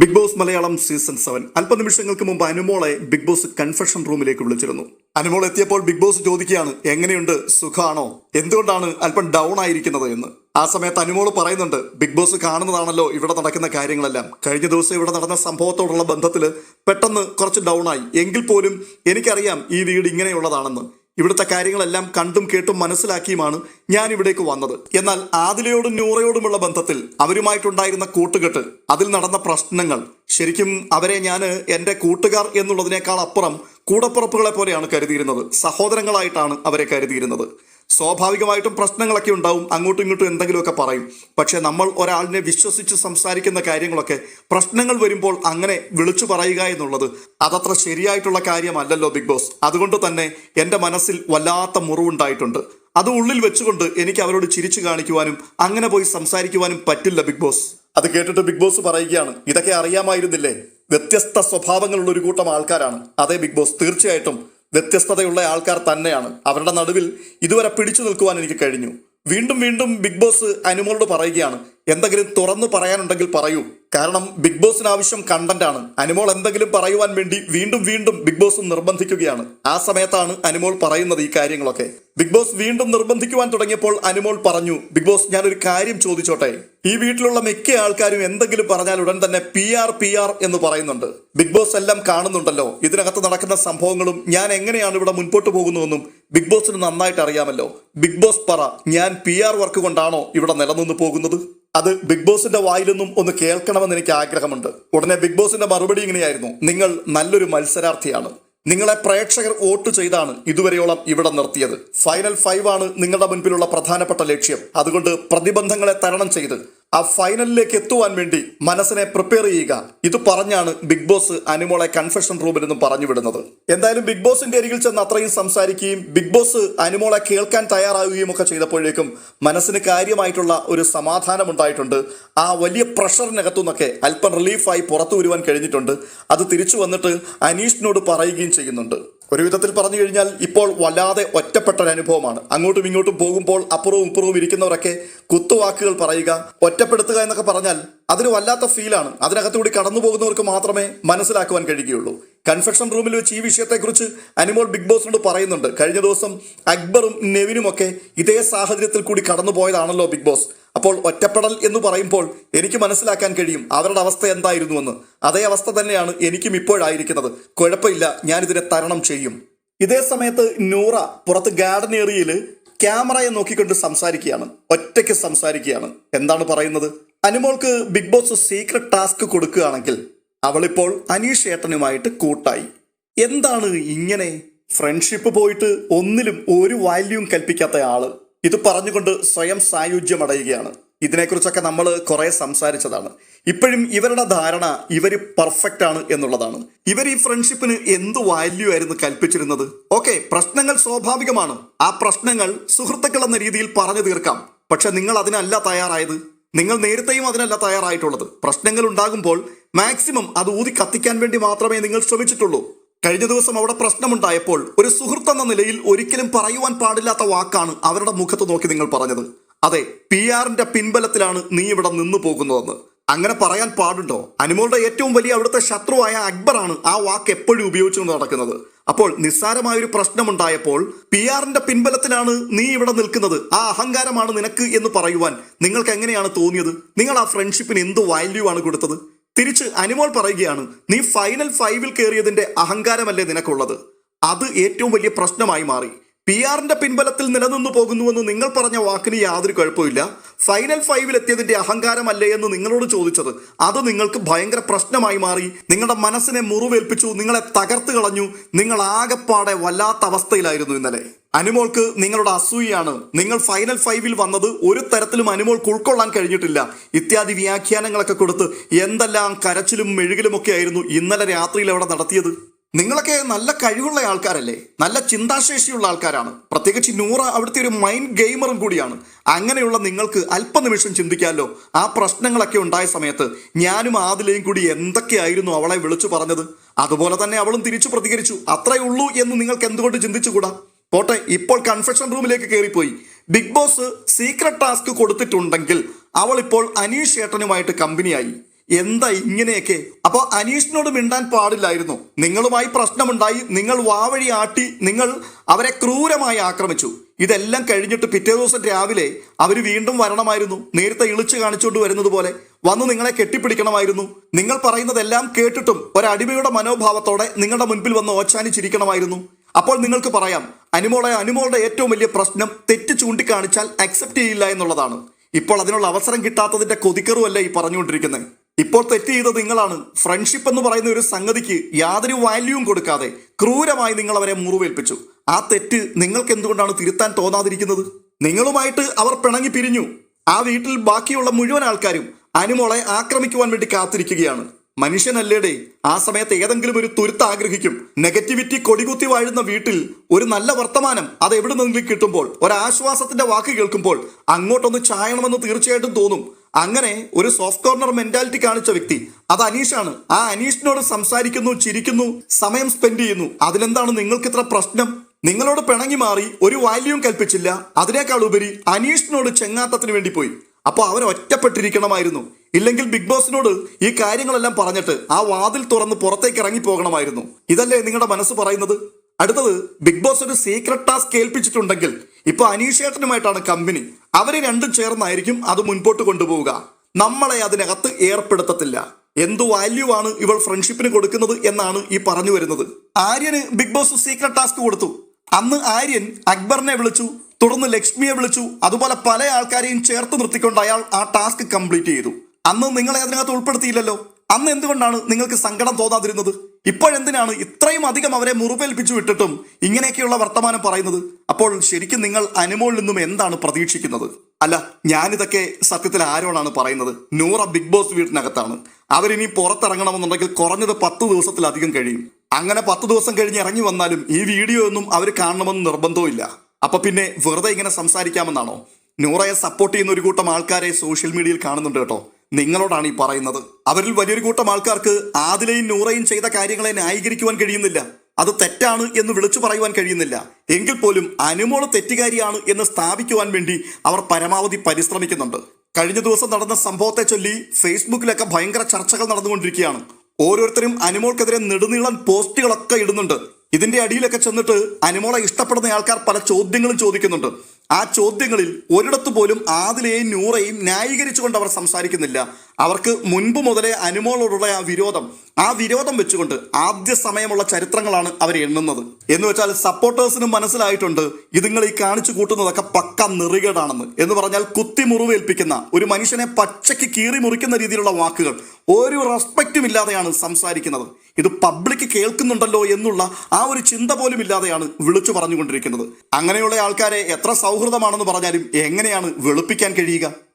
Bigg Boss Malayalam season seven. അല്പനിമിഷങ്ങൾക്ക് മുമ്പ് അനുമോളെ big boss confession റൂമിലേക്ക് വിളിച്ചിരുന്നു. അനുമോൾ എത്തിയപ്പോൾ ബിഗ് ബോസ് ചോദിക്കുകയാണ് എങ്ങനെയുണ്ട്? സുഖാണോ? എന്തുകൊണ്ടാണ് അല്പം ഡൗൺ ആയിരിക്കുന്നത് എന്ന്? ആ സമയത്ത് അനുമോൾ പറയുന്നുണ്ട് ബിഗ് ബോസ് കാണുന്നതാണല്ലോ ഇവിടെ നടക്കുന്ന കാര്യങ്ങളെല്ലാം. കഴിഞ്ഞ ദിവസം ഇവിടെ നടന്ന സംഭവത്തോടുള്ള ബന്ധത്തിൽ പെട്ടെന്ന് കുറച്ച് ഡൗൺ ആയി. എങ്കിൽ പോലും എനിക്കറിയാം ഈ വീട് ഇങ്ങനെയുള്ളതാണെന്ന്. ഇവിടുത്തെ കാര്യങ്ങളെല്ലാം കണ്ടും കേട്ടും മനസ്സിലാക്കിയുമാണ് ഞാൻ ഇവിടേക്ക് വന്നത്. എന്നാൽ ആദിലയോടും നൂറയോടുമുള്ള ബന്ധത്തിൽ അവരുമായിട്ടുണ്ടായിരുന്ന കൂട്ടുകെട്ട് അതിൽ നടന്ന പ്രശ്നങ്ങൾ ശരിക്കും അവരെ ഞാൻ എന്റെ കൂട്ടുകാർ എന്നുള്ളതിനേക്കാൾ അപ്പുറം കൂടപ്പുറപ്പുകളെ പോലെയാണ് കരുതിയിരുന്നത്. സഹോദരങ്ങളായിട്ടാണ് അവരെ കരുതിയിരുന്നത്. സ്വാഭാവികമായിട്ടും പ്രശ്നങ്ങളൊക്കെ ഉണ്ടാവും അങ്ങോട്ടും ഇങ്ങോട്ടും എന്തെങ്കിലുമൊക്കെ പറയും. പക്ഷേ നമ്മൾ ഒരാളിനെ വിശ്വസിച്ച് സംസാരിക്കുന്ന കാര്യങ്ങളൊക്കെ പ്രശ്നങ്ങൾ വരുമ്പോൾ അങ്ങനെ വിളിച്ചു പറയുക എന്നുള്ളത് അതത്ര ശരിയായിട്ടുള്ള കാര്യമല്ലല്ലോ ബിഗ് ബോസ്. അതുകൊണ്ട് തന്നെ എന്റെ മനസ്സിൽ വല്ലാത്ത മുറിവുണ്ടായിട്ടുണ്ട്. അത് ഉള്ളിൽ വെച്ചുകൊണ്ട് എനിക്ക് അവരോട് ചിരിച്ചു കാണിക്കുവാനും അങ്ങനെ പോയി സംസാരിക്കുവാനും പറ്റില്ല ബിഗ് ബോസ്. അത് കേട്ടിട്ട് ബിഗ് ബോസ് പറയുകയാണ് ഇതൊക്കെ അറിയാമായിരുന്നില്ലേ? വ്യത്യസ്ത സ്വഭാവങ്ങളുള്ള ഒരു കൂട്ടം ആൾക്കാരാണ്. അതേ ബിഗ് ബോസ് തീർച്ചയായിട്ടും വ്യത്യസ്തതയുള്ള ആൾക്കാർ തന്നെയാണ്. അവരുടെ നടുവിൽ ഇതുവരെ പിടിച്ചു നിൽക്കുവാൻ എനിക്ക് കഴിഞ്ഞു. വീണ്ടും വീണ്ടും ബിഗ് ബോസ് അനുമോളോട് പറയുകയാണ്. എന്തെങ്കിലും തുറന്നു പറയാനുണ്ടെങ്കിൽ പറയൂ. കാരണം ബിഗ് ബോസിന് ആവശ്യം കണ്ടന്റ് ആണ്. അനുമോൾ എന്തെങ്കിലും പറയുവാൻ വേണ്ടി വീണ്ടും വീണ്ടും ബിഗ് ബോസ് നിർബന്ധിക്കുകയാണ്. ആ സമയത്താണ് അനുമോൾ പറയുന്നത് ഈ കാര്യങ്ങളൊക്കെ. ബിഗ് ബോസ് വീണ്ടും നിർബന്ധിക്കുവാൻ തുടങ്ങിയപ്പോൾ അനുമോൾ പറഞ്ഞു ബിഗ് ബോസ് ഞാൻ ഒരു കാര്യം ചോദിച്ചോട്ടെ. ഈ വീട്ടിലുള്ള മിക്ക ആൾക്കാരും എന്തെങ്കിലും പറഞ്ഞാൽ ഉടൻ തന്നെ പി ആർ പി ആർ എന്ന് പറയുന്നുണ്ട്. ബിഗ് ബോസ് എല്ലാം കാണുന്നുണ്ടല്ലോ. ഇതിനകത്ത് നടക്കുന്ന സംഭവങ്ങളും ഞാൻ എങ്ങനെയാണ് ഇവിടെ മുൻപോട്ട് പോകുന്നതെന്നും ബിഗ് ബോസിന് നന്നായിട്ട് അറിയാമല്ലോ. ബിഗ് ബോസ് പറ ഞാൻ പി ആർ വർക്ക് കൊണ്ടാണോ ഇവിടെ നിലനിന്ന് പോകുന്നത്? അത് ബിഗ് ബോസിന്റെ വായിൽ നിന്നും ഒന്ന് കേൾക്കണമെന്ന് എനിക്ക് ആഗ്രഹമുണ്ട്. ഉടനെ ബിഗ് ബോസിന്റെ മറുപടി ഇങ്ങനെയായിരുന്നു. നിങ്ങൾ നല്ലൊരു മത്സരാർത്ഥിയാണ്. നിങ്ങളെ പ്രേക്ഷകർ വോട്ട് ചെയ്താണ് ഇതുവരെയോളം ഇവിടെ നിർത്തിയത്. ഫൈനൽ ഫൈവ് ആണ് നിങ്ങളുടെ മുൻപിലുള്ള പ്രധാനപ്പെട്ട ലക്ഷ്യം. അതുകൊണ്ട് പ്രതിബന്ധങ്ങളെ തരണം ചെയ്ത് ആ ഫൈനലിലേക്ക് എത്തുവാൻ വേണ്ടി മനസ്സിനെ പ്രിപ്പയർ ചെയ്യുക. ഇത് പറഞ്ഞാണ് ബിഗ് ബോസ് അനുമോളെ കൺഫെഷൻ റൂമിൽ നിന്നും പറഞ്ഞു വിടുന്നത്. എന്തായാലും ബിഗ് ബോസിന്റെ അരികിൽ ചെന്ന് അത്രയും സംസാരിക്കുകയും ബിഗ് ബോസ് അനുമോളെ കേൾക്കാൻ തയ്യാറാവുകയും ഒക്കെ ചെയ്തപ്പോഴേക്കും മനസ്സിന് കാര്യമായിട്ടുള്ള ഒരു സമാധാനം ഉണ്ടായിട്ടുണ്ട്. ആ വലിയ പ്രഷറിനകത്തു നിന്നൊക്കെ അല്പം റിലീഫായി പുറത്തു വരുവാൻ കഴിഞ്ഞിട്ടുണ്ട്. അത് തിരിച്ചു വന്നിട്ട് അനീഷിനോട് പറയുകയും ചെയ്യുന്നുണ്ട്. ഒരു വിധത്തിൽ പറഞ്ഞു കഴിഞ്ഞാൽ ഇപ്പോൾ വല്ലാതെ ഒറ്റപ്പെട്ട ഒരു അനുഭവമാണ്. അങ്ങോട്ടും ഇങ്ങോട്ടും പോകുമ്പോൾ അപ്പുറവും ഇപ്പുറവും ഇരിക്കുന്നവരൊക്കെ കുത്തുവാക്കുകൾ പറയുക ഒറ്റപ്പെടുത്തുക എന്നൊക്കെ പറഞ്ഞാൽ അതൊരു വല്ലാത്ത ഫീലാണ് അതിനകത്തുകൂടി കടന്നു പോകുന്നവർക്ക് മാത്രമേ മനസ്സിലാക്കുവാൻ കഴിയുകയുള്ളൂ. കൺഫെക്ഷൻ റൂമിൽ വെച്ച് ഈ വിഷയത്തെക്കുറിച്ച് അനിമോൾ ബിഗ് ബോസിനോട് പറയുന്നുണ്ട്. കഴിഞ്ഞ ദിവസം അക്ബറും നെവിനും ഒക്കെ ഇതേ സാഹചര്യത്തിൽ കൂടി കടന്നു പോയതാണല്ലോ ബിഗ് ബോസ് അപ്പോൾ ഒറ്റപ്പെടൽ എന്ന് പറയുമ്പോൾ എനിക്ക് മനസ്സിലാക്കാൻ കഴിയും അവരുടെ അവസ്ഥ എന്തായിരുന്നുവെന്ന്. അതേ അവസ്ഥ തന്നെയാണ് എനിക്കും ഇപ്പോഴായിരിക്കുന്നത്. കുഴപ്പമില്ല ഞാനിതിനെ തരണം ചെയ്യും. ഇതേ സമയത്ത് നൂറ പുറത്ത് ഗാർഡൻ ഏരിയയിൽ ക്യാമറയെ നോക്കിക്കൊണ്ട് സംസാരിക്കുകയാണ്. ഒറ്റയ്ക്ക് സംസാരിക്കുകയാണ്. എന്താണ് പറയുന്നത്? അനുമോൾക്ക് ബിഗ് ബോസ് സീക്രട്ട് ടാസ്ക് കൊടുക്കുകയാണെങ്കിൽ അവളിപ്പോൾ അനീഷ് ഏട്ടനുമായിട്ട് കൂട്ടായി. എന്താണ് ഇങ്ങനെ? ഫ്രണ്ട്ഷിപ്പ് പോയിട്ട് ഒന്നിലും ഒരു വാല്യൂം കൽപ്പിക്കാത്ത ആൾ. ഇത് പറഞ്ഞുകൊണ്ട് സ്വയം സായുജ്യമടയുകയാണ്. ഇതിനെക്കുറിച്ചൊക്കെ നമ്മൾ കുറെ സംസാരിച്ചതാണ്. ഇപ്പോഴും ഇവരുടെ ധാരണ ഇവർ പെർഫെക്റ്റ് ആണ് എന്നുള്ളതാണ്. ഇവർ ഈ ഫ്രണ്ട്ഷിപ്പിന് എന്ത് വാല്യൂ ആയിരുന്നു കൽപ്പിച്ചിരുന്നത്? ഓക്കെ പ്രശ്നങ്ങൾ സ്വാഭാവികമാണ്. ആ പ്രശ്നങ്ങൾ സുഹൃത്തുക്കൾ എന്ന രീതിയിൽ പറഞ്ഞു തീർക്കാം. പക്ഷെ നിങ്ങൾ അതിനല്ല തയ്യാറായത്. നിങ്ങൾ നേരത്തെയും അതിനല്ല തയ്യാറായിട്ടുള്ളത്. പ്രശ്നങ്ങൾ ഉണ്ടാകുമ്പോൾ മാക്സിമം അത് ഊതി കത്തിക്കാൻ വേണ്ടി മാത്രമേ നിങ്ങൾ ശ്രമിച്ചിട്ടുള്ളൂ. കഴിഞ്ഞ ദിവസം അവിടെ പ്രശ്നമുണ്ടായപ്പോൾ ഒരു സുഹൃത്ത് എന്ന നിലയിൽ ഒരിക്കലും പറയുവാൻ പാടില്ലാത്ത വാക്കാണ് അവരുടെ മുഖത്ത് നോക്കി നിങ്ങൾ പറഞ്ഞത്. അതെ പി ആറിന്റെ പിൻബലത്തിലാണ് നീ ഇവിടെ നിന്നു പോകുന്നതെന്ന്. അങ്ങനെ പറയാൻ പാടുണ്ടോ? അനുമോളുടെ ഏറ്റവും വലിയ അവിടുത്തെ ശത്രുവായ അക്ബറാണ് ആ വാക്ക് എപ്പോഴും ഉപയോഗിച്ചുകൊണ്ട് നടക്കുന്നത്. അപ്പോൾ നിസ്സാരമായൊരു പ്രശ്നമുണ്ടായപ്പോൾ പി ആറിന്റെ പിൻബലത്തിലാണ് നീ ഇവിടെ നിൽക്കുന്നത്. ആ അഹങ്കാരമാണ് നിനക്ക് എന്ന് പറയുവാൻ നിങ്ങൾക്ക് എങ്ങനെയാണ് തോന്നിയത്? നിങ്ങൾ ആ ഫ്രണ്ട്ഷിപ്പിന് എന്ത് വാല്യൂ ആണ് കൊടുത്തത്? തിരിച്ച് അനിമോൾ പറയുകയാണ് നീ ഫൈനൽ ഫൈവിൽ കയറിയതിന്റെ അഹങ്കാരമല്ലേ നിനക്കുള്ളത്? അത് ഏറ്റവും വലിയ പ്രശ്നമായി മാറി. പി ആറിന്റെ പിൻബലത്തിൽ നിലനിന്നു പോകുന്നുവെന്ന് നിങ്ങൾ പറഞ്ഞ വാക്കിന് യാതൊരു കുഴപ്പമില്ല ഫൈനൽ ഫൈവിൽ എത്തിയതിന്റെ അഹങ്കാരമല്ലേ എന്ന് നിങ്ങളോട് ചോദിച്ചത്. അത് നിങ്ങൾക്ക് ഭയങ്കര പ്രശ്നമായി മാറി. നിങ്ങളുടെ മനസ്സിനെ മുറിവേൽപ്പിച്ചു. നിങ്ങളെ തകർത്ത് കളഞ്ഞു. നിങ്ങൾ ആകെപ്പാടെ വല്ലാത്ത അവസ്ഥയിലായിരുന്നു ഇന്നലെ. അനുമോൾക്ക് നിങ്ങളുടെ അസൂയാണ് നിങ്ങൾ ഫൈനൽ ഫൈവിൽ വന്നത് ഒരു തരത്തിലും അനുമോൾക്ക് ഉൾക്കൊള്ളാൻ കഴിഞ്ഞിട്ടില്ല. ഇത്യാദി വ്യാഖ്യാനങ്ങളൊക്കെ കൊടുത്ത് എന്തെല്ലാം കരച്ചിലും മെഴുകിലുമൊക്കെ ആയിരുന്നു ഇന്നലെ രാത്രിയിൽ അവിടെ നടത്തിയത്? നിങ്ങളൊക്കെ നല്ല കഴിവുള്ള ആൾക്കാരല്ലേ? നല്ല ചിന്താശേഷിയുള്ള ആൾക്കാരാണ്. പ്രത്യേകിച്ച് നൂറ അവിടുത്തെ ഒരു മൈൻഡ് ഗെയിമറും കൂടിയാണ്. അങ്ങനെയുള്ള നിങ്ങൾക്ക് അല്പനിമിഷം ചിന്തിക്കാമല്ലോ ആ പ്രശ്നങ്ങളൊക്കെ ഉണ്ടായ സമയത്ത് ഞാനും ആദിലയും കൂടി എന്തൊക്കെയായിരുന്നു അവളെ വിളിച്ചു പറഞ്ഞത്? അതുപോലെ തന്നെ അവളും തിരിച്ചു പ്രതികരിച്ചു. അത്രേ ഉള്ളൂ എന്ന് നിങ്ങൾക്ക് എന്തുകൊണ്ട് ചിന്തിച്ചുകൂടാ? പോട്ടെ ഇപ്പോൾ കൺഫെഷൻ റൂമിലേക്ക് കയറിപ്പോയി ബിഗ് ബോസ് സീക്രട്ട് ടാസ്ക് കൊടുത്തിട്ടുണ്ടെങ്കിൽ അവൾ ഇപ്പോൾ അനീഷ് ഏട്ടനുമായിട്ട് കമ്പനിയായി എന്താ ഇങ്ങനെയൊക്കെ? അപ്പൊ അനീഷിനോട് മിണ്ടാൻ പാടില്ലായിരുന്നു. നിങ്ങളുമായി പ്രശ്നമുണ്ടായി നിങ്ങൾ വാവഴി ആട്ടി നിങ്ങൾ അവരെ ക്രൂരമായി ആക്രമിച്ചു. ഇതെല്ലാം കഴിഞ്ഞിട്ട് പിറ്റേ ദിവസം രാവിലെ അവർ വീണ്ടും വരണമായിരുന്നു. നേരത്തെ ഇളിച്ചു കാണിച്ചുകൊണ്ട് വരുന്നത് പോലെ വന്ന് നിങ്ങളെ കെട്ടിപ്പിടിക്കണമായിരുന്നു. നിങ്ങൾ പറയുന്നതെല്ലാം കേട്ടിട്ടും ഒരടിമയുടെ മനോഭാവത്തോടെ നിങ്ങളുടെ മുൻപിൽ വന്ന് ഓച്ചാനിച്ചിരിക്കണമായിരുന്നു. അപ്പോൾ നിങ്ങൾക്ക് പറയാം അനുമോളെ അനുമോളുടെ ഏറ്റവും വലിയ പ്രശ്നം തെറ്റ് ചൂണ്ടിക്കാണിച്ചാൽ അക്സെപ്റ്റ് ചെയ്യില്ല എന്നുള്ളതാണ്. ഇപ്പോൾ അതിനുള്ള അവസരം കിട്ടാത്തതിന്റെ കൊതിക്കറുമല്ല ഈ പറഞ്ഞുകൊണ്ടിരിക്കുന്നത്. ഇപ്പോൾ തെറ്റ് ചെയ്തത് നിങ്ങളാണ്. ഫ്രണ്ട്ഷിപ്പ് എന്ന് പറയുന്ന ഒരു സംഗതിക്ക് യാതൊരു വാല്യൂവും കൊടുക്കാതെ ക്രൂരമായി നിങ്ങൾ അവരെ മുറിവേൽപ്പിച്ചു. ആ തെറ്റ് നിങ്ങൾക്ക് എന്തുകൊണ്ടാണ് തിരുത്താൻ തോന്നാതിരിക്കുന്നത്? നിങ്ങളുമായിട്ട് അവർ പിണങ്ങി പിരിഞ്ഞു. ആ വീട്ടിൽ ബാക്കിയുള്ള മുഴുവൻ ആൾക്കാരും അനുമോളെ ആക്രമിക്കുവാൻ വേണ്ടി കാത്തിരിക്കുകയാണ്. മനുഷ്യനല്ലേടേ ആ സമയത്ത് ഏതെങ്കിലും ഒരു തുരുത്ത് ആഗ്രഹിക്കും. നെഗറ്റിവിറ്റി കൊടികുത്തി വാഴുന്ന വീട്ടിൽ ഒരു നല്ല വർത്തമാനം അത് എവിടെ നിന്നെങ്കിലും കിട്ടുമ്പോൾ ഒരാശ്വാസത്തിന്റെ വാക്ക് കേൾക്കുമ്പോൾ അങ്ങോട്ടൊന്ന് ചായണമെന്ന് തീർച്ചയായിട്ടും തോന്നും. അങ്ങനെ ഒരു സോഫ്റ്റ് കോർണർ മെന്റാലിറ്റി കാണിച്ച വ്യക്തി അത് അനീഷാണ്. ആ അനീഷിനോട് സംസാരിക്കുന്നു ചിരിക്കുന്നു സമയം സ്പെൻഡ് ചെയ്യുന്നു. അതിലെന്താണ് നിങ്ങൾക്ക് ഇത്ര പ്രശ്നം? നിങ്ങളോട് പിണങ്ങി മാറി ഒരു വാല്യൂം കൽപ്പിച്ചില്ല. അതിനേക്കാൾ ഉപരി അനീഷിനോട് ചെങ്ങാത്തത്തിന് വേണ്ടി പോയി. അപ്പോൾ അവൻ ഒറ്റപ്പെട്ടിരിക്കണമായിരുന്നു. ഇല്ലെങ്കിൽ ബിഗ് ബോസിനോട് ഈ കാര്യങ്ങളെല്ലാം പറഞ്ഞിട്ട് ആ വാതിൽ തുറന്ന് പുറത്തേക്ക് ഇറങ്ങി പോകണമായിരുന്നു. ഇതല്ലേ നിങ്ങളുടെ മനസ്സ് പറയുന്നത്? അടുത്തത് ബിഗ് ബോസ് ഒരു സീക്രട്ട് ടാസ്ക് ഏൽപ്പിച്ചിട്ടുണ്ടെങ്കിൽ ഇപ്പൊ അനീഷേട്ടനുമായിട്ടാണ് കമ്പനി അവരെ രണ്ടും ചേർന്നായിരിക്കും അത് മുൻപോട്ട് കൊണ്ടുപോവുക. നമ്മളെ അതിനകത്ത് ഏർപ്പെടുത്തത്തില്ല. എന്തു വാല്യൂ ആണ് ഇവൾ ഫ്രണ്ട്ഷിപ്പിന് കൊടുക്കുന്നത് എന്നാണ് ഈ പറഞ്ഞു വരുന്നത്. ആര്യന് ബിഗ് ബോസ് സീക്രട്ട് ടാസ്ക് കൊടുത്തു. അന്ന് ആര്യൻ അക്ബറിനെ വിളിച്ചു തുടർന്ന് ലക്ഷ്മിയെ വിളിച്ചു അതുപോലെ പല ആൾക്കാരെയും ചേർത്ത് നിർത്തിക്കൊണ്ട് അയാൾ ആ ടാസ്ക് കംപ്ലീറ്റ് ചെയ്തു. അന്ന് നിങ്ങളെ അതിനകത്ത് ഉൾപ്പെടുത്തിയില്ലല്ലോ. അന്ന് എന്തുകൊണ്ടാണ് നിങ്ങൾക്ക് സങ്കടം തോന്നാതിരുന്നത്? ഇപ്പോഴെന്തിനാണ് ഇത്രയും അധികം അവരെ മുറിവേൽപ്പിച്ചു വിട്ടിട്ടും ഇങ്ങനെയൊക്കെയുള്ള വർത്തമാനം പറയുന്നത്? അപ്പോൾ ശരിക്കും നിങ്ങൾ അനുമോളിൽ നിന്നും എന്താണ് പ്രതീക്ഷിക്കുന്നത്? അല്ല ഞാനിതൊക്കെ സത്യത്തിൽ ആരോടാണ് പറയുന്നത്? നൂറ ബിഗ് ബോസ് വീട്ടിനകത്താണ്. അവരിനി പുറത്തിറങ്ങണമെന്നുണ്ടെങ്കിൽ കുറഞ്ഞത് പത്ത് ദിവസത്തിലധികം കഴിയും. അങ്ങനെ പത്ത് ദിവസം കഴിഞ്ഞ് ഇറങ്ങി വന്നാലും ഈ വീഡിയോ ഒന്നും അവർ കാണണമെന്ന് നിർബന്ധവും അപ്പൊ പിന്നെ വെറുതെ ഇങ്ങനെ സംസാരിക്കാമെന്നാണോ? നൂറയെ സപ്പോർട്ട് ചെയ്യുന്ന ഒരു കൂട്ടം ആൾക്കാരെ സോഷ്യൽ മീഡിയയിൽ കാണുന്നുണ്ട് കേട്ടോ. നിങ്ങളോടാണ് ഈ പറയുന്നത്. അവരിൽ വലിയൊരു കൂട്ടം ആൾക്കാർക്ക് ആദിലയും നൂറയും ചെയ്ത കാര്യങ്ങളെ ന്യായീകരിക്കുവാൻ കഴിയുന്നില്ല. അത് തെറ്റാണ് എന്ന് വിളിച്ചു പറയുവാൻ കഴിയുന്നില്ല. എങ്കിൽ പോലും അനുമോൾ തെറ്റുകാരിയാണ് എന്ന് സ്ഥാപിക്കുവാൻ വേണ്ടി അവർ പരമാവധി പരിശ്രമിക്കുന്നുണ്ട്. കഴിഞ്ഞ ദിവസം നടന്ന സംഭവത്തെ ചൊല്ലി ഫേസ്ബുക്കിലൊക്കെ ഭയങ്കര ചർച്ചകൾ നടന്നുകൊണ്ടിരിക്കുകയാണ്. ഓരോരുത്തരും അനുമോൾക്കെതിരെ നെടുനീളൻ പോസ്റ്റുകളൊക്കെ ഇടുന്നുണ്ട്. ഇതിന്റെ അടിയിലൊക്കെ ചെന്നിട്ട് അനുമോളെ ഇഷ്ടപ്പെടുന്ന ആൾക്കാർ പല ചോദ്യങ്ങളും ചോദിക്കുന്നുണ്ട്. ആ ചോദ്യങ്ങളിൽ ഒരിടത്തു പോലും ആദിലയെയും നൂറയും ന്യായീകരിച്ചുകൊണ്ട് അവർ സംസാരിക്കുന്നില്ല. അവർക്ക് മുൻപ് മുതലേ അനുമോളോടുള്ള ആ വിരോധം ആ വിരോധം വെച്ചുകൊണ്ട് ആദ്യ സമയമുള്ള ചരിത്രങ്ങളാണ് അവർ എണ്ണുന്നത്. എന്ന് വെച്ചാൽ സപ്പോർട്ടേഴ്സിനും മനസ്സിലായിട്ടുണ്ട് ഇതുങ്ങൾ ഈ കാണിച്ചു കൂട്ടുന്നതൊക്കെ പക്ക നെറികേടാണെന്ന്. എന്ന് പറഞ്ഞാൽ കുത്തി മുറിവേൽപ്പിക്കുന്ന ഒരു മനുഷ്യനെ പച്ചയ്ക്ക് കീറി മുറിക്കുന്ന രീതിയിലുള്ള വാക്കുകൾ ഒരു റെസ്പെക്റ്റും ഇല്ലാതെയാണ് സംസാരിക്കുന്നത്. ഇത് പബ്ലിക് കേൾക്കുന്നുണ്ടല്ലോ എന്നുള്ള ആ ഒരു ചിന്ത പോലും ഇല്ലാതെയാണ് വിളിച്ചു പറഞ്ഞുകൊണ്ടിരിക്കുന്നത്. അങ്ങനെയുള്ള ആൾക്കാരെ എത്ര സൗഹൃദമാണെന്ന് പറഞ്ഞാലും എങ്ങനെയാണ് വെളുപ്പിക്കാൻ കഴിയുക?